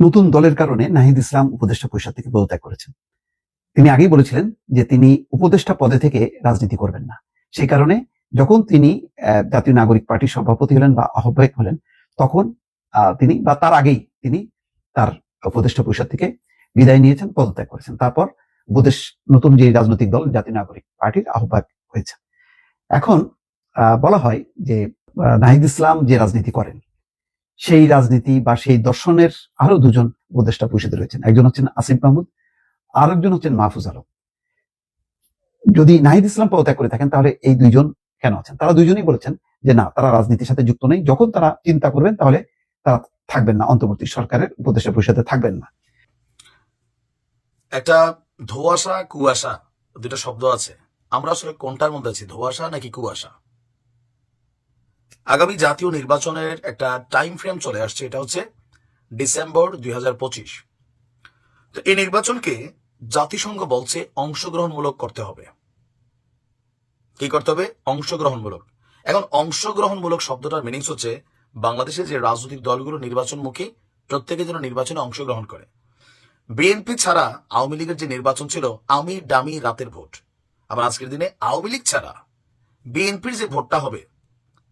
নতুন দলের কারণে নাহিদ ইসলাম উপদেষ্টা পরিষদ থেকে পদত্যাগ করেছেন। তিনি আগেই বলেছিলেন যে তিনি উপদেষ্টা পদে থেকে রাজনীতি করবেন না। সেই কারণে যখন তিনি জাতীয় নাগরিক পার্টির সভাপতি হলেন বা আহ্বায়ক হলেন, তখন তিনি বা তার আগেই তিনি তার উপদেষ্টা পরিষদ থেকে বিদায় নিয়েছেন, পদত্যাগ করেছেন। তারপর উপদেশ, নতুন যে রাজনৈতিক দল, জাতীয় নাগরিক পার্টির আহ্বায়ক হয়েছে এখন বলা হয় যে নাহিদ ইসলাম যে রাজনীতি করেন সেই রাজনীতি বা সেই দর্শনের আরও দুজন উপদেষ্টা পরিষদে রয়েছেন। একজন হচ্ছেন আসিফ মাহমুদ আর একজন হচ্ছেন মাহফুজ আলম। যদি নাহিদ ইসলাম পদত্যাগ করে থাকেন, তাহলে এই দুইজন কেন আছেন? তারা দুইজনই বলেছেন যে না, তারা রাজনীতির সাথে যুক্ত নেই। যখন তারা চিন্তা করবেন, তাহলে তারা থাকবেন না। অন্তর্বর্তী সরকারের উপদেষ্টা পরিষদে থাকবেন না। একটা ধোয়াশা, কুয়াশা দুটো শব্দ আছে। আমরা আসলে কোনটার মধ্যে আছি? ধোয়াশা নাকি কুয়াশা? আগামী জাতীয় নির্বাচনের একটা টাইম ফ্রেম চলে আসছে, এটা হচ্ছে ডিসেম্বর দুই হাজার পঁচিশ। তো এই নির্বাচনকে জাতিসংঘ বলছে অংশগ্রহণমূলক করতে হবে। কি করতে হবে? অংশগ্রহণমূলক। এখন অংশগ্রহণমূলক শব্দটার মিনিংস হচ্ছে বাংলাদেশে যে রাজনৈতিক দলগুলো নির্বাচনমুখী, প্রত্যেকে যেন নির্বাচনে অংশগ্রহণ করে। বিএনপি ছাড়া আওয়ামী লীগের যে নির্বাচন ছিল, আমি, ডামি, রাতের ভোট। আবার আজকের দিনে আওয়ামী লীগ ছাড়া বিএনপির যে ভোটটা হবে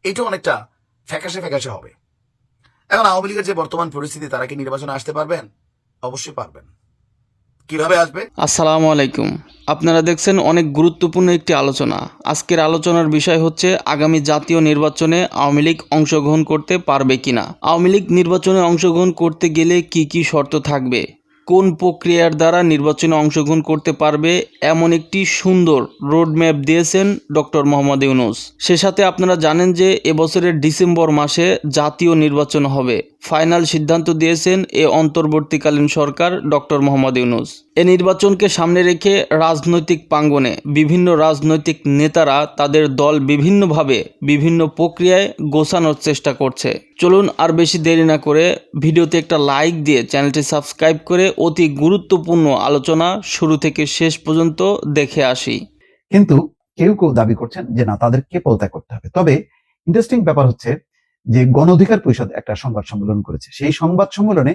এটা অনেকটা ফ্যাকাশে ফ্যাকাশে হবে। এখন আওয়ামী লীগের যে বর্তমান পরিস্থিতি, তারা কি নির্বাচনে আসতে পারবেন? অবশ্যই পারবেন। কীভাবে আসবে? আসসালামু আলাইকুম। আপনারা দেখছেন অনেক গুরুত্বপূর্ণ একটি আলোচনা। আজকের আলোচনার বিষয় হচ্ছে, আগামী জাতীয় নির্বাচনে আওয়ামী লীগ অংশগ্রহণ করতে পারবে কিনা? আওয়ামী লীগ নির্বাচনে অংশগ্রহণ করতে গেলে কি কি শর্ত থাকবে? কোন প্রক্রিয়ার দ্বারা নির্বাচনে অংশগ্রহণ করতে পারবে এমন একটি সুন্দর রোডম্যাপ দিয়েছেন ডক্টর মোহাম্মদ ইউনুস। সে সাথে আপনারা জানেন যে এবছরের ডিসেম্বর মাসে জাতীয় নির্বাচন হবে। ফাইনাল সিদ্ধান্ত দিয়েছেন এ অন্তর্বর্তীকালীন সরকার ডক্টর মোহাম্মদ ইউনুস। এ নির্বাচনকে সামনে রেখে রাজনৈতিক প্রাঙ্গণে বিভিন্ন রাজনৈতিক নেতারা তাদের দল বিভিন্নভাবে বিভিন্ন প্রক্রিয়ায় গোছানোর চেষ্টা করছে। চলুন আর বেশি দেরি না করে ভিডিওতে একটা লাইক দিয়ে চ্যানেলটি সাবস্ক্রাইব করে অতি গুরুত্বপূর্ণ আলোচনা শুরু থেকে শেষ পর্যন্ত দেখে আসি। কিন্তু কেউ কেউ দাবি করছেন যে না তাদেরকে পদত্যাগ করতে হবে। তবে ইন্টারেস্টিং ব্যাপার হচ্ছে যে গণ অধিকার পরিষদ একটা সংবাদ সম্মেলন করেছে। সেই সংবাদ সম্মেলনে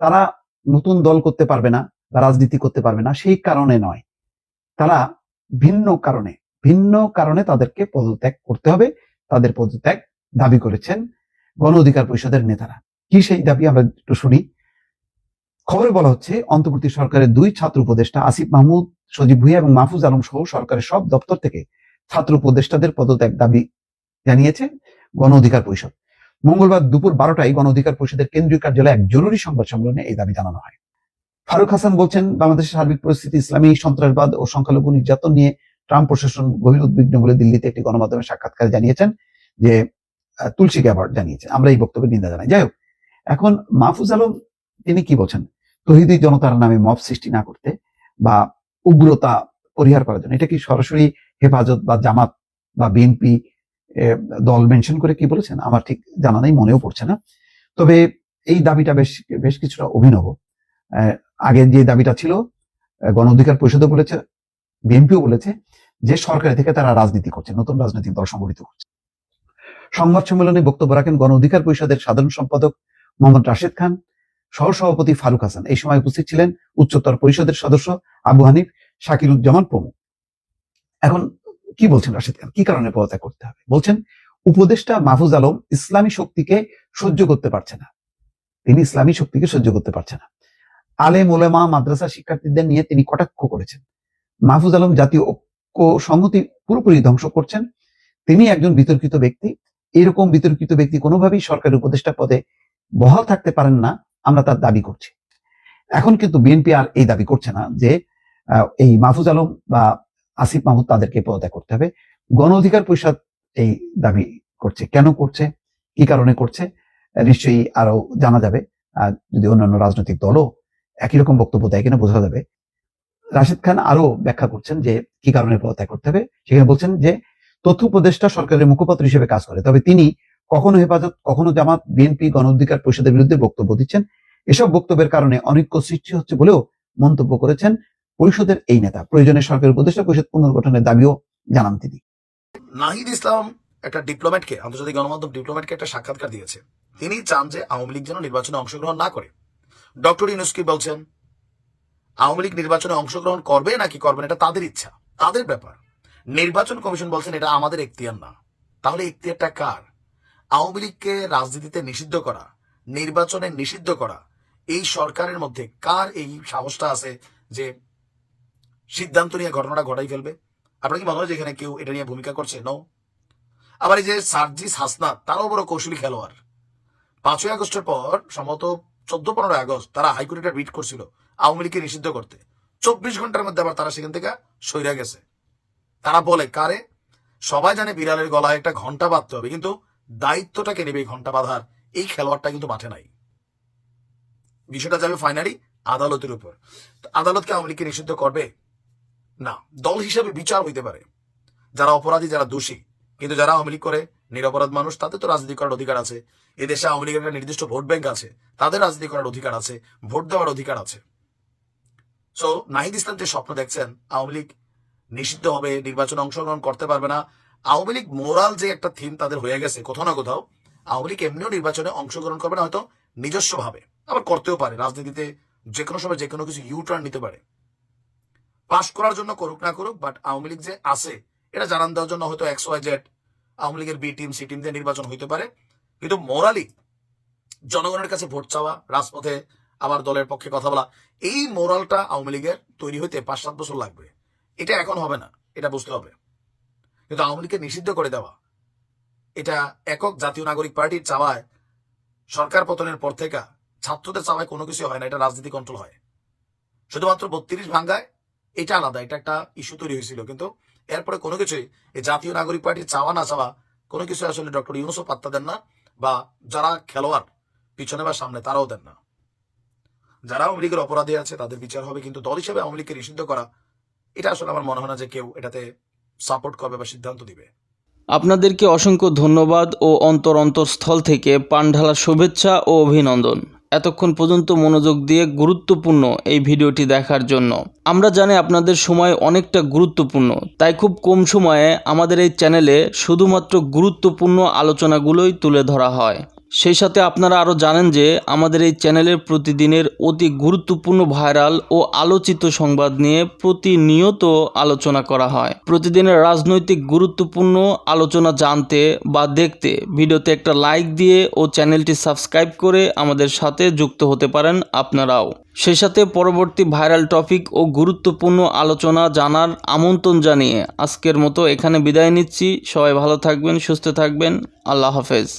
তারা নতুন দল করতে পারবে না। রাজনীতি করতে পারবে না, সেই কারণে নয়। তারা ভিন্ন কারণে ভিন্ন কারণে তাদেরকে পদত্যাগ করতে হবে। তাদের পদত্যাগ দাবি করেছেন গণ অধিকার পরিষদের নেতারা। কি সেই দাবি আমরা একটু শুনি। খবরে বলা হচ্ছে, অন্তর্বর্তী সরকারের দুই ছাত্র উপদেষ্টা আসিফ মাহমুদ, সজীব ভুইয়া এবং মাহফুজ আলম সহ সরকারের সব দপ্তর থেকে ছাত্র উপদেষ্টাদের পদত্যাগ দাবি জানিয়েছে গণ অধিকার পরিষদ। মঙ্গলবার দুপুর বারোটায় গণ অধিকার পরিষদের কেন্দ্রীয় কার্যালয়ে এক জরুরি সংবাদ সম্মেলনে এই দাবি জানানো হয়। ফারুক হাসান বলছেন, বাংলাদেশের সার্বিক পরিস্থিতি, ইসলামী সন্ত্রাসবাদ ও সংখ্যালঘু নির্যাতন নিয়ে ট্রাম্প প্রশাসন গভীর উদ্বিগ্ন বলে দিল্লিতে একটি গণমাধ্যমের সাক্ষাৎকারে জানিয়েছেন যে তুলসী গ্যাবার্ড জানিয়েছেন। আমরা এই বক্তব্যের নিন্দা জানাই। যাই হোক, এখন মাহফুজ আলম, তিনি কি বলছেন? তহিদি জনতার নামে মব সৃষ্টি না করতে বা উগ্রতা পরিহার করার জন্য, এটা কি সরাসরি হেফাজত বা জামাত বা বিএনপি দল মেনশন করে কি বলেছেন? আমার ঠিক জানা নেই, মনেও পড়ছে না। তবে এই দাবিটা বেশ বেশ কিছুটা অভিনব। আহ, আগে যে দাবিটা ছিল গণ অধিকার পরিষদও বলেছে বিএনপিও বলেছে যে সরকারি থেকে তারা রাজনীতি করছে নতুন রাজনৈতিক দল সংগঠিত করছে। সংবাদ সম্মেলনে বক্তব্য রাখেন গণ অধিকার পরিষদের সাধারণ সম্পাদক মোহাম্মদ রাশেদ খান সহসভাপতি ফারুক হাসান। এই সময় উপস্থিত ছিলেন উচ্চতর পরিষদের সদস্য আবু হানিফ শাকিরুজ্জামান প্রমুখ। এখন কি বলছেন রাশেদ খান? কি কারণে পদত্যাগ করতে হবে? বলছেন উপদেষ্টা মাহফুজ আলম ইসলামী শক্তিকে সহ্য করতে পারছে না। তিনি ইসলামী শক্তিকে সহ্য করতে পারছে না। আলেম ওলেমা মাদ্রাসা শিক্ষার্থীদের নিয়ে তিনি কটাক্ষ করেছেন। মাহফুজ আলম জাতীয় ঐক্য সংহতি পুরোপুরি ধ্বংস করছেন। তিনি একজন বিতর্কিত ব্যক্তি। এরকম বিতর্কিত ব্যক্তি কোনোভাবেই সরকারি উপদেষ্টা পদে বহাল থাকতে পারেন না, আমরা তার দাবি করছি। এখন কিন্তু বিএনপি আর এই দাবি করছে না যে এই মাহফুজ আলম বা আসিফ মাহমুদ তাদেরকে পদত্যাগ করতে হবে। গণ অধিকার পরিষদ এই দাবি করছে। কেন করছে? কি কারণে করছে? নিশ্চয়ই আরও জানা যাবে। যদি অন্যান্য রাজনৈতিক দলও একই রকম বক্তব্য দেয় কিনা বোঝা যাবে। রাশিদ খান আরও ব্যাখ্যা করছেন যে কি কারণে পদত্যাগ করতে হবে। সেখানে বলছেন যে, তথ্য উপদেষ্টা সরকারের মুখপাত্র হিসেবে কাজ করে। তবে তিনি কখনো হেফাজত, কখনো জামাত, বিএনপি, গণ অধিকার পরিষদের বিরুদ্ধে বক্তব্য দিচ্ছেন। এসব বক্তব্যের কারণে অনৈক্য সৃষ্টি হচ্ছে বলেও মন্তব্য করেছেন পরিষদের এই নেতা। প্রয়োজনে সরকারের উপদেষ্টা পরিষদ পুনর্গঠনের দাবিও জানান তিনি। নাহিদ ইসলাম একটা ডিপ্লোম্যাটকে, আন্তর্জাতিক গণমাধ্যম ডিপ্লোম্যাটকে একটা সাক্ষাৎকার দিয়েছে। তিনি চান যে আওয়ামী লীগ যেন নির্বাচনে অংশগ্রহণ না করে। ডক্টর ইউনুস বলছেন? আওয়ামী লীগ নির্বাচনে অংশগ্রহণ করবে নাকি করবে এটা তাদের ইচ্ছা, তাদের ব্যাপার। নির্বাচন কমিশন বলছেন এটা আমাদের এখতিয়ার না। তাহলে এখতিয়ারটা কার? আওয়ামী লীগকে রাজনীতিতে নিষিদ্ধ করা, নির্বাচনে নিষিদ্ধ করা, এই সরকারের মধ্যে কার এই সাহসটা আছে যে সিদ্ধান্ত নিয়ে ঘটনাটা ঘটাই ফেলবে? আপনার কি মনে হয় এখানে কেউ এটা নিয়ে ভূমিকা করছে? নো আবার এই যে সার্জিস হাসনাত, তারও বড় কৌশলী খেলোয়াড়। পাঁচই আগস্টের পর সম্ভবত চোদ্দ পনেরো আগস্ট তারা হাইকোর্টে রিট করছিল আওয়ামী লীগকে নিষিদ্ধ করতে। চব্বিশ ঘণ্টার মধ্যে আবার তারা সেখান থেকে সইরা গেছে। তারা বলে, কারে? সবাই জানে বিড়ালের গলায় একটা ঘণ্টা বাঁধতে হবে, কিন্তু দায়িত্বটাকে নেবে ঘণ্টা বাঁধার? এই খেলোয়াড়টা কিন্তু মাঠে নাই। বিষয়টা যাবে ফাইনালি আদালতের উপর। তো আদালত কি আওয়ামী লীগকে নিষিদ্ধ করবে? না, দল হিসেবে বিচার হইতে পারে। যারা অপরাধী, যারা দোষী, কিন্তু যারা আওয়ামী লীগ করে নিরপরাধ মানুষ, তাদের তো রাজনীতি করার অধিকার আছে। এদেশে আওয়ামী লীগের নির্দিষ্ট ভোট ব্যাংক আছে, তাদের রাজনীতি করার অধিকার আছে, ভোট দেওয়ার অধিকার আছে। সো নাহিদ ইসলাম যে স্বপ্ন দেখছেন, আওয়ামী লীগ নিষিদ্ধ হবে, নির্বাচনে অংশগ্রহণ করতে পারবে না। আওয়ামী লীগ মোরাল যে একটা থিম তাদের হয়ে গেছে, কোথাও না কোথাও, আওয়ামী লীগ এমনিও নির্বাচনে অংশগ্রহণ করবে না, হয়তো নিজস্ব ভাবে আবার করতেও পারে, রাজনীতিতে যে কোনো সময় যে কোনো কিছু ইউ টার্ন নিতে পারে। পাশ করার জন্য করুক না করুক বাট আওয়ামী লীগ যে আছে, এটা জানান দেওয়ার জন্য হয়তো এক্স ওয়াই জেড আওয়ামী লীগের বি টিম সি টিম দিয়ে নির্বাচন হইতে পারে। কিন্তু মোরালি জনগণের কাছে ভোট চাওয়া, রাজপথে আবার দলের পক্ষে কথা বলা, এই মোরালটা আওয়ামী লীগের তৈরি হইতে পাঁচ সাত বছর লাগবে। এটা এখন হবে না, এটা বুঝতে হবে। কিন্তু আওয়ামী লীগকে নিষিদ্ধ করে দেওয়া, এটা একক জাতীয় নাগরিক পার্টির চাওয়ায়, সরকার পতনের পর থেকে ছাত্রদের চাওয়ায় কোনো কিছু হয় না, এটা রাজনীতি কন্ট্রোল হয়। শুধুমাত্র বত্রিশ ভাঙ্গায়, এটা আলাদা, এটা একটা ইস্যু তৈরি হয়েছিল। কিন্তু এরপরে কোনো কিছুই এই জাতীয় নাগরিক পার্টির চাওয়া না চাওয়া, কোনো কিছু আসলে ডক্টর ইউনুসও পাত্তা দেন না বা যারা খেলোয়াড় পিছনে বা সামনে তারাও দেন না। যারা আওয়ামী লীগের অপরাধী আছে তাদের বিচার হবে, কিন্তু দল হিসেবে আওয়ামী লীগকে নিষিদ্ধ করা, এটা আসলে আমার মনে হয় না যে কেউ এটাতে সাপোর্ট করবে বা সিদ্ধান্ত দিবে। আপনাদেরকে অসংখ্য ধন্যবাদ ও অন্তর অন্তরস্থল থেকে পানঢালা শুভেচ্ছা ও অভিনন্দন। এতক্ষণ পর্যন্ত মনোযোগ দিয়ে গুরুত্বপূর্ণ এই ভিডিওটি দেখার জন্য। আমরা জানি আপনাদের সময় অনেকটা গুরুত্বপূর্ণ, তাই খুব কম সময়ে আমাদের এই চ্যানেলে শুধুমাত্র গুরুত্বপূর্ণ আলোচনাগুলোই তুলে ধরা হয়। সেই সাথে আপনারা আরও জানেন যে আমাদের এই চ্যানেলের প্রতিদিনের অতি গুরুত্বপূর্ণ ভাইরাল ও আলোচিত সংবাদ নিয়ে প্রতিনিয়ত আলোচনা করা হয়। প্রতিদিনের রাজনৈতিক গুরুত্বপূর্ণ আলোচনা জানতে বা দেখতে ভিডিওতে একটা লাইক দিয়ে ও চ্যানেলটি সাবস্ক্রাইব করে আমাদের সাথে যুক্ত হতে পারেন আপনারাও। সেই সাথে পরবর্তী ভাইরাল টপিক ও গুরুত্বপূর্ণ আলোচনা জানার আমন্ত্রণ জানিয়ে আজকের মতো এখানে বিদায় নিচ্ছি। সবাই ভালো থাকবেন, সুস্থ থাকবেন। আল্লাহ হাফেজ।